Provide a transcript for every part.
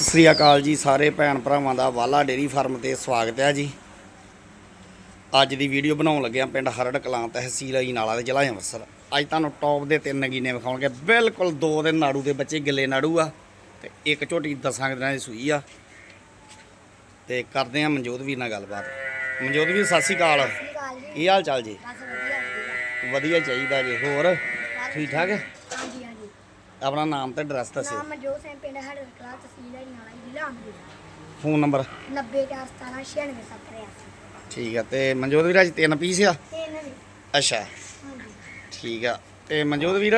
ਸਤਿ ਸ੍ਰੀ ਅਕਾਲ ਜੀ ਸਾਰੇ ਭੈਣ ਭਰਾਵਾਂ ਦਾ ਵਾਲਾ ਡੇਰੀ ਫਾਰਮ ਤੇ ਸਵਾਗਤ ਹੈ ਜੀ। ਅੱਜ ਦੀ ਵੀਡੀਓ ਬਣਾਉਣ ਲੱਗਿਆ ਪਿੰਡ ਹਰੜ ਕਲਾਂ ਤਹਿਸੀਲ ਅਜਨਾਲਾ ਦੇ ਜ਼ਿਲ੍ਹਾ ਅੰਮ੍ਰਿਤਸਰ। ਅੱਜ ਤੁਹਾਨੂੰ ਟੌਪ ਦੇ ਤਿੰਨ ਨਗੀਨੇ ਵਿਖਾਉਣਗੇ। ਬਿਲਕੁਲ ਦੋ ਦੇ ਨਾੜੂ ਦੇ ਬੱਚੇ ਗਿੱਲੇ ਨਾੜੂ ਆ ਤੇ ਇੱਕ ਝੋਟੀ ਦਸਾਂ ਦਿਨਾਂ ਦੀ ਸੂਈ ਆ। ਤੇ ਕਰਦੇ ਆ ਮਨਜੋਤ ਵੀਰ ਨਾਲ ਗੱਲਬਾਤ। ਮਨਜੋਤ ਵੀਰ ਸਤਿ ਸ੍ਰੀ ਅਕਾਲ। ਕੀ ਹਾਲ ਚਾਲ ਜੀ। ਵਧੀਆ ਚਾਹੀਦਾ ਜੀ। ਹੋਰ? ਠੀਕ ਠਾਕ? ਆਪਣਾ ਨਾਮ ਤੇ ਐਡਰੈਸ ਦੱਸਿਓ। ਨਾਮ ਮਨਜੋਤ ਸਿੰਘ ਪਿੰਡ ਹੜਰ ਕਲਾ ਤਹਿਸੀਲ ਹੈ ਨਾਲਾ ਜ਼ਿਲ੍ਹਾ ਅੰਮ੍ਰਿਤਸਰ। ਫੋਨ ਨੰਬਰ 9041796 ਠੀਕ ਆ ਤੇ ਮਨਜੋਤ ਵੀਰ ਅੱਜ ਤਿੰਨ ਪੀਸ ਆ? ਤੇ ਇਹਨਾਂ ਦੇ ਅੱਛਾ। ਹਾਂਜੀ। ਠੀਕ ਆ ਤੇ ਮਨਜੋਤ ਵੀਰ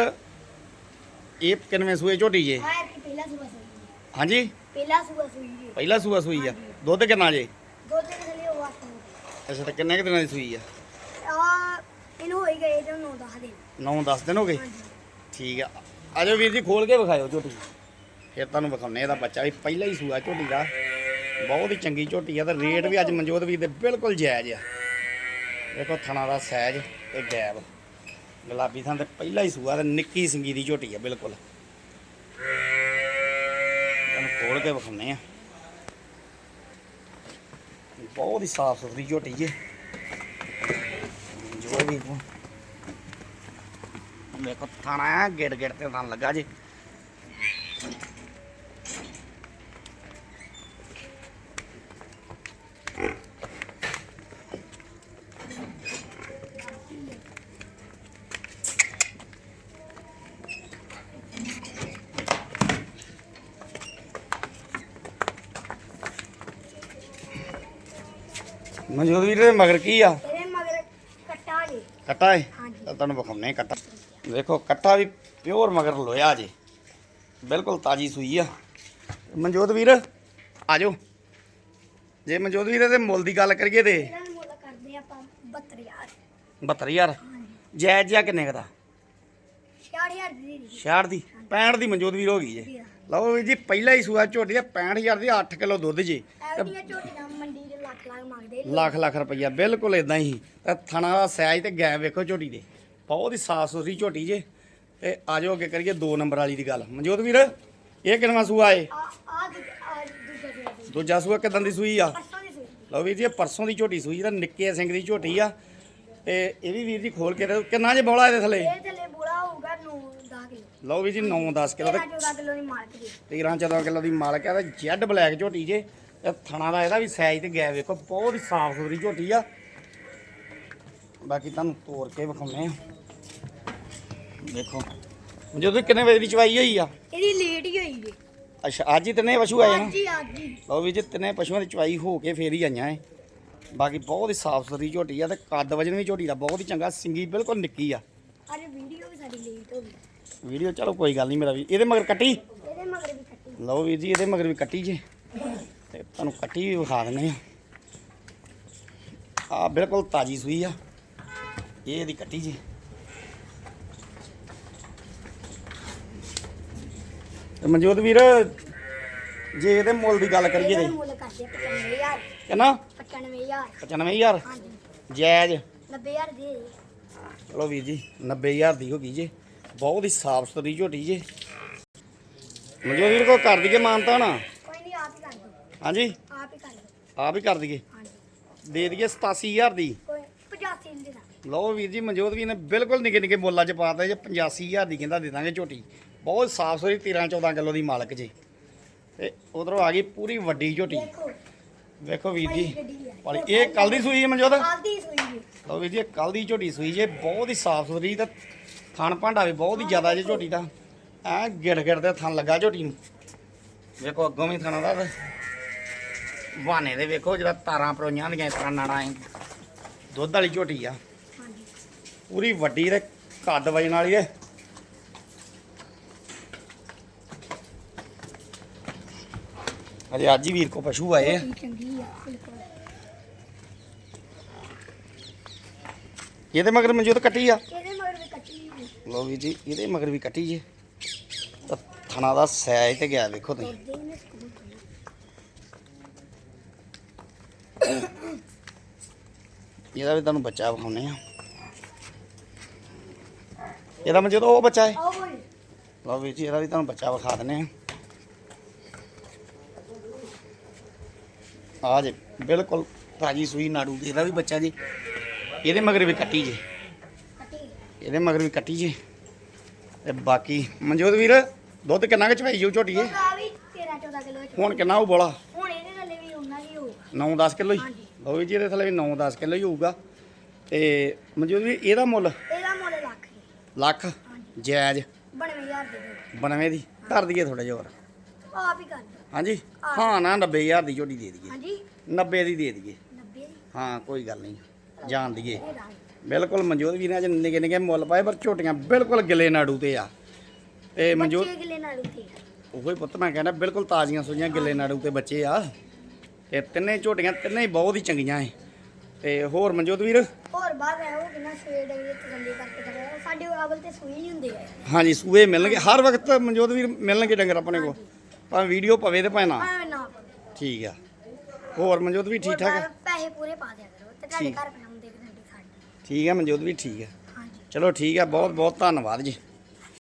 ਇਹ ਕਿੰਨਵੇਂ ਸੂਏ ਝੋਟੀ ਜੇ? ਆਹ ਪਹਿਲਾ ਸੂਆ ਸੂਈ ਜੀ। ਹਾਂਜੀ? ਪਹਿਲਾ ਸੂਆ ਸੂਈ ਜੀ। ਪਹਿਲਾ ਸੂਆ ਸੂਈ ਆ। ਦੁੱਧ ਕਿੰਨਾ ਜੇ? ਦੁੱਧ ਦੇ ਥੱਲੇ ਉਹ ਆਸ ਅੱਛਾ ਤੇ ਕਿੰਨੇ ਕੁ ਦਿਨਾਂ ਦੀ ਸੂਈ ਆ? ਆ ਇਹਨੂੰ ਹੋਈ ਗਏ ਤੇ ਨੂੰ ਦੱਸ ਦੇ 9-10 ਦਿਨ ਹੋ ਗਏ? ਹਾਂਜੀ। ਠੀਕ ਆ ਆਜੋ ਵੀਰ ਜੀ ਖੋਲ ਕੇ ਵਿਖਾਇਓ ਝੋਟੀ। ਫਿਰ ਤੁਹਾਨੂੰ ਵਿਖਾਉਨੇ ਇਹਦਾ ਬੱਚਾ ਵੀ ਪਹਿਲਾ ਹੀ ਸੂਆ ਝੋਟੀ ਦਾ। ਬਹੁਤ ਹੀ ਚੰਗੀ ਝੋਟੀ ਆ ਤੇ ਰੇਟ ਵੀ ਅੱਜ ਮਨਜੋਤ ਵੀਰ ਦੇ ਬਿਲਕੁਲ ਜਾਇਜ਼ ਆ। ਦੇਖੋ ਥਣਾ ਦਾ ਸਾਈਜ਼ ਤੇ ਗੈਬ ਗੁਲਾਬੀ ਥਾਂ ਤੇ ਪਹਿਲਾ ਹੀ ਸੂਆ ਤੇ ਨਿੱਕੀ ਸਿੰਗੀ ਦੀ ਝੋਟੀ ਆ, ਬਿਲਕੁਲ। ਤੁਹਾਨੂੰ ਖੋਲ ਕੇ ਵਿਖਾਉਨੇ ਆ ਬਹੁਤ ਹੀ ਸਾਫ਼ ਸੁਥਰੀ ਝੋਟੀ ਜੇ। ਜੋ ਵੀ ਦੇਖੋ ਥਾਣਾ ਆ ਗਿੜ ਗਿੜ ਤੇ ਥਾਂ ਲੱਗਾ ਜੀ। ਮਨਜੋਤ ਵੀਰ ਦੇ ਮਗਰ ਕੀ ਆ? ਇਹਦੇ ਮਗਰ ਕੱਟਾ ਜੀ। ਕੱਟਾ ਹੈ ਹਾਂਜੀ। ਤਾਂ ਤੁਹਾਨੂੰ ਵਿਖਾਉਨੇ ਕੱਟਾ। ਦੇਖੋ ਕੱਟਾ ਵੀ ਪਿਓਰ ਮਗਰ ਲੋਇਆ ਜੀ। ਬਿਲਕੁਲ ਤਾਜੀ ਸੂਈ ਆ। ਮਨਜੋਤ ਵੀਰ ਆ ਜਾਓ ਜੇ ਮਨਜੋਤ ਵੀਰ ਦੇ ਮੁੱਲ ਦੀ ਗੱਲ ਕਰੀਏ ਤੇ। ਇਹਨਾਂ ਨੂੰ ਮੁੱਲ ਕਰਦੇ ਆਪਾਂ 72000 72000 ਹਾਂਜੀ। ਜਾਇਜ਼ ਕਿੰਨੇ ਕੁ ਦਾ? 60000 ਦੀ ਦੇ 66 ਦੀ? 65 ਦੀ ਮਨਜੋਤ ਵੀਰ ਹੋ ਗਈ ਜੇ। ਦੀ ਲਓ ਵੀਰ ਜੀ ਪਹਿਲਾ ਹੀ ਸੂਆ ਝੋਟੀ ਦਾ 65000 ਦੀ 8 ਕਿਲੋ ਦੁੱਧ ਜੀ। ਐਵਡੀਆਂ ਝੋਟੀਆਂ ਮੰਡੀ ਦੇ ਲੱਖ ਲੱਖ ਮੰਗਦੇ। ਲੱਖ ਲੱਖ ਰੁਪਈਆ ਬਿਲਕੁਲ ਇਦਾਂ ਹੀ। ਤੇ ਥਣਾ ਦਾ ਸਾਈਜ਼ ਤੇ ਗੈਪ ਵੇਖੋ ਝੋਟੀ ਦੇ। ਬਹੁਤ ਹੀ ਸਾਫ਼ ਸੁਥਰੀ ਝੋਟੀ ਜੇ। ਤੇ ਆਜੋ ਅੱਗੇ ਕਰੀਏ 2 ਨੰਬਰ ਵਾਲੀ ਦੀ ਗੱਲ। ਮਨਜੋਤ ਵੀਰ ਇਹ ਕਿੰਨਵਾਂ ਸੂਆ ਏ? ਆ ਆ ਦੂਜਾ ਸੂਆ ਕਿਦਾਂ ਦੀ ਸੂਈ ਆ? ਦੀ ਲਓ ਵੀਰ ਜੀ ਇਹ ਪਰਸੋਂ ਦੀ ਝੋਟੀ ਸੂਈ ਦਾ ਨਿੱਕੇ ਸਿੰਘ ਦੀ ਝੋਟੀ ਆ। ਤੇ ਇਹ ਵੀ ਵੀਰ ਜੀ ਖੋਲ ਕੇ। ਕਿੰਨਾ ਜੇ ਬੋਲਾ ਇਹਦੇ ਥੱਲੇ? ਇਹ ਥੱਲੇ ਬੁੜਾ ਹੋਊਗਾ 9 10 ਕਿਲੋ। ਲਓ ਵੀਰ ਜੀ 9-10 ਕਿਲੋ ਤੇ 13 14 ਕਿਲੋ ਦੀ ਮਾਲਕ ਦੀ 13-14 ਕਿਲੋ ਦੀ ਮਾਲਕ ਆ ਤੇ ਜੈਡ ਬਲੈਕ ਝੋਟੀ ਜੇ। ਤੇ ਥਣਾ ਦਾ ਇਹਦਾ ਵੀ ਸਾਈਜ਼ ਤੇ ਗੈਪ ਵੇਖੋ ਬਹੁਤ ਹੀ ਸਾਫ਼ ਸੁਥਰੀ ਝੋਟੀ ਆ। ਬਾਕੀ ਤੁਹਾਨੂੰ ਤੋੜ ਕੇ ਵਿਖਾਉਨੇ ਆ ਦੇਖੋ। ਜਦੋਂ ਕਿੰਨੇ ਵਜੇ ਦੀ ਚਵਾਈ ਹੋਈ ਆ? ਇਹਦੀ ਲੇਟ ਹੀ ਹੋਈ ਜੀ ਅੱਛਾ ਅੱਜ ਹੀ ਤਿੰਨੇ ਪਸ਼ੂ ਆਏ ਨਾ? ਅੱਜ ਹੀ ਅੱਜ ਹੀ। ਲਓ ਵੀ ਜੀ ਤਿੰਨੇ ਪਸ਼ੂਆਂ ਦੀ ਚਵਾਈ ਹੋ ਕੇ ਫੇਰ ਹੀ ਆਈਆਂ ਏ ਬਾਕੀ ਬਹੁਤ ਹੀ ਸਾਫ਼ ਸੁਥਰੀ ਝੋਟੀ ਆ ਤੇ ਕੱਦ ਵਜਨ ਵੀ ਝੋਟੀ ਦਾ ਬਹੁਤ ਹੀ ਚੰਗਾ ਸਿੰਗੀ ਬਿਲਕੁਲ ਨਿੱਕੀ ਆ। ਅੱਜ ਵੀਡੀਓ ਵੀ ਸਾਡੀ ਲੇਟ ਹੋ ਗਈ। ਵੀਡੀਓ ਚਲੋ ਕੋਈ ਗੱਲ ਨਹੀਂ ਮੇਰਾ ਵੀ। ਇਹਦੇ ਮਗਰ ਕੱਟੀ? ਇਹਦੇ ਮਗਰ ਵੀ ਕੱਟੀ। ਲਓ ਵੀਰ ਜੀ ਇਹਦੇ ਮਗਰ ਵੀ ਕੱਟੀ ਜੇ। ਤੇ ਤੁਹਾਨੂੰ ਕੱਟੀ ਵੀ ਵਿਖਾ ਦਿੰਦੇ ਆ। ਆ ਬਿਲਕੁਲ ਤਾਜੀ ਸੂਈ ਆ। ਇਹ ਇਹਦੀ ਕੱਟੀ ਜੀ। ਮਨਜੋਤ ਵੀਰ ਜੇ ਇਹਦੇ ਮੁੱਲ ਦੀ ਗੱਲ ਕਰੀਏ ਤੇ। ਮੁੱਲ ਕਰਦੇ 95000 ਕਿੰਨਾ? 95000 95000 ਹਾਂਜੀ। ਜਾਇਜ਼। 90000 ਦੇ ਦੇ। ਚਲੋ ਵੀਰ ਜੀ 90000 ਦੀ ਹੋ ਗਈ ਜੇ। ਬਹੁਤ ਹੀ ਸਾਫ਼ ਸੁਥਰੀ ਝੋਟੀ ਜੇ। ਮਨਜੋਤ ਵੀਰ ਕੋ ਕਰ ਦਈਏ ਮਾਨਤਾ ਨਾ। ਕੋਈ ਨਹੀਂ ਆਪ ਹੀ ਕਰ ਦੋ ਹਾਂਜੀ। ਆਪ ਹੀ ਕਰ ਲਓ ਆਪ ਹੀ ਕਰ ਦਈਏ। ਹਾਂਜੀ। ਦੇ ਦਈਏ 87000 ਦੀ ਕੋਈ 85 ਦੇ। ਦਾਂਗੇ ਲਓ ਵੀਰ ਜੀ ਮਨਜੋਤ ਵੀ ਨੇ ਬਿਲਕੁਲ ਨਿੱਕੇ ਨਿੱਕੇ ਮੁੱਲਾਂ 'ਚ ਪਾਤਾ ਜੇ 85000 ਦੀ ਕਹਿੰਦਾ ਦੇ ਦਾਂਗੇ ਝੋਟੀ। ਬਹੁਤ ਸਾਫ਼ ਸੁਥਰੀ 13 14 ਕਿਲੋ ਦੀ ਮਾਲਕ ਜੇ। ਤੇ ਉਧਰੋਂ ਆ ਗਈ ਪੂਰੀ ਵੱਡੀ ਝੋਟੀ। ਦੇਖੋ। ਵੇਖੋ ਵੀਰ ਜੀ ਵਾਲੀ ਇਹ ਕੱਲ ਦੀ ਸੂਈ ਹੈ ਮਨਜੋਤ? ਆਲਦੀ ਸੂਈ ਜੀ। ਲਓ ਵੀਰ ਜੀ ਕੱਲ ਦੀ ਝੋਟੀ ਸੂਈ ਜੇ ਬਹੁਤ ਹੀ ਸਾਫ਼ ਸੁਥਰੀ ਤੇ ਥਣ ਭਾਂਡਾ ਵੀ ਬਹੁਤ ਹੀ ਜ਼ਿਆਦਾ ਜੇ ਝੋਟੀ ਦਾ। ਐ ਗਿੜ ਗਿੜ ਤੇ ਥਣ ਲੱਗਾ ਝੋਟੀ ਨੂੰ। ਵੇਖੋ ਅੱਗੋਂ ਵੀ ਥਣਾ ਦਾ ਤੇ ਬਹਾਨੇ ਦੇ ਵੇਖੋ ਜਿਹੜਾ ਤਾਰਾਂ ਪਰੋਈਆਂ ਦੀਆਂ ਇਸ ਤਰ੍ਹਾਂ ਨਾੜਾਂ ਐਂ। ਦੁੱਧ ਵਾਲੀ ਝੋਟੀ ਆ। ਪੂਰੀ ਵੱਡੀ ਤੇ ਕੱਦ ਵਜਣ ਵਾਲੀ ਏ। ਅਜੇ ਅੱਜ ਹੀ ਵੀਰ ਕੋ ਪਸ਼ੂ ਆਏ ਆ। ਚੰਗੀ ਆ ਬਿਲਕੁਲ। ਇਹਦੇ ਮਗਰ ਮਨਜੂਤ ਕੱਟੀ ਆ? ਇਹਦੇ ਮਗਰ ਵੀ ਕੱਟੀ ਜੀ ਲੋ ਵੀਰ ਜੀ ਇਹਦੇ ਮਗਰ ਵੀ ਕੱਟੀ ਜੇ। ਤਾਂ ਥਣਾ ਦਾ ਸਾਈਜ਼ ਤੇ ਗਿਆ ਵੇਖੋ ਤੁਸੀਂ। ਇਹਦਾ ਵੀ ਤੁਹਾਨੂੰ ਬੱਚਾ ਵਿਖਾਉਨੇ ਆ। ਇਹਦਾ ਮਨਜੂਤ ਉਹ ਬੱਚਾ ਹੈ। ਲਓ ਵੀਰ ਜੀ ਇਹਦਾ ਵੀ ਤੁਹਾਨੂੰ ਬੱਚਾ ਵਿਖਾ ਦਿੰਨੇ ਆ ਆ ਜੇ ਬਿਲਕੁਲ ਤਾਜੀ ਸੂਈ ਨਾੜੂ ਦੇ ਇਹਦਾ ਵੀ ਬੱਚਾ ਜੀ। ਇਹਦੇ ਮਗਰ ਵੀ ਕੱਟੀ ਜੇ। ਕੱਟੀ। ਇਹਦੇ ਮਗਰ ਵੀ ਕੱਟੀ ਜੇ। ਤੇ ਬਾਕੀ ਮਨਜੋਤ ਵੀਰ ਦੁੱਧ ਕਿੰਨਾ ਕੁ ਚਵਾਈ ਜੋ ਝੋਟੀ ਇਹ? ਆ ਵੀ 13 14 ਕਿਲੋ ਚ ਹੁਣ ਕਿੰਨਾ ਹੋਊ ਬੋਲਾ? ਹੁਣ ਇਹਦੇ ਥੱਲੇ ਵੀ ਉਹਨਾਂ ਦੀ ਹੋਊਗਾ 9-10 ਕਿਲੋ ਹੀ। ਲਓ ਜੀ ਇਹਦੇ ਥੱਲੇ ਵੀ 9-10 ਕਿਲੋ ਹੀ ਹੋਊਗਾ। ਤੇ ਮਨਜੋਤ ਵੀਰ ਇਹਦਾ ਮੁੱਲ? ਲੱਖ ਜਾਇਜ਼। 92000 ਦੇ। ਦਿਓ ਬਣਵੇਂ ਦੀ। ਕਰ ਦਈਏ ਥੋੜਾ ਜਿਹਾ ਹੋਰ। ਆਪ ਹੀ ਕਰ। ਦਿਓ ਹਾਂਜੀ ਹਾਂ ਨਾ 90000 ਦੀ ਝੋਟੀ ਦੇ ਦਈਏ। ਹਾਂਜੀ? 90 ਦੀ ਦੇ ਦਈਏ। 90 ਦੀ? ਹਾਂ ਕੋਈ ਗੱਲ ਨਹੀਂ। ਜਾਣ ਦਈਏ। ਇਹ ਬਿਲਕੁਲ ਮਨਜੋਤ ਵੀਰਾਂ ਚ ਨਿੱਕੇ ਨਿੱਕੇ ਮੁੱਲ ਪਾਏ ਪਰ ਝੋਟੀਆਂ ਬਿਲਕੁਲ ਗਿੱਲੇ ਨਾੜੂ ਤੇ ਆ। ਤੇ ਮਨਜੋਤ ਬੱਚੇ ਕਿਲੇ ਨਾਲ ਉੱਤੇ ਉਹੋ ਪੁੱਤ ਮੈਂ ਕਹਿੰਦਾ ਬਿਲਕੁਲ ਤਾਜ਼ੀਆਂ ਸੂਈਆਂ ਗਿੱਲੇ ਨਾੜੂ ਤੇ ਬੱਚੇ ਆ। ਤੇ ਤਿੰਨੇ ਝੋਟੀਆਂ ਤਿੰਨੇ ਹੀ ਬਹੁਤ ਹੀ ਚੰਗੀਆਂ ਏ ਤੇ ਹੋਰ ਮਨਜੋਤ ਵੀਰ? ਹੋਰ ਬਾਹਰ ਰਹਿ ਉਹ ਕਿੰਨਾ ਸਵੇਰ ਦੇ ਵਿੱਚ ਤਸੱਲੀ ਕਰਕੇ ਕਰਿਆ ਸਾਡੇ ਅਵਲ ਤੇ ਸੂਈ ਨਹੀਂ ਹੁੰਦੇ ਆ ਹਾਂਜੀ ਸੂਏ ਮਿਲਣਗੇ। ਹਰ ਵਕਤ ਮਨਜੋਤ ਵੀਰ ਮਿਲਣਗੇ ਡੰਗਰ ਆਪਣੇ ਕੋਲ। ਭਾਵੇਂ ਵੀਡੀਓ ਪਵੇ ਤੇ ਭਾਵੇਂ ਨਾ। ਐਵੇਂ ਨਾ ਪਵੇ। ਠੀਕ ਆ। ਹੋਰ ਮਨਜੋਤ ਵੀ ਠੀਕ ਹੋਰ ਠਾਕ ਆ? ਬਾਹਰ ਪੈਸੇ ਪੂਰੇ ਪਾ ਦਿਆ ਕਰੋ ਤੇ ਤੁਹਾਡੇ ਠੀਕ। ਘਰ ਪਹੁੰਚਾਉਂਦੇ ਕਿ ਸਾਡੇ ਠੀਕ ਆ ਮਨਜੋਤ ਵੀ ਠੀਕ ਆ। ਹਾਂਜੀ। ਚਲੋ ਠੀਕ ਆ ਬਹੁਤ ਬਹੁਤ ਧੰਨਵਾਦ ਜੀ।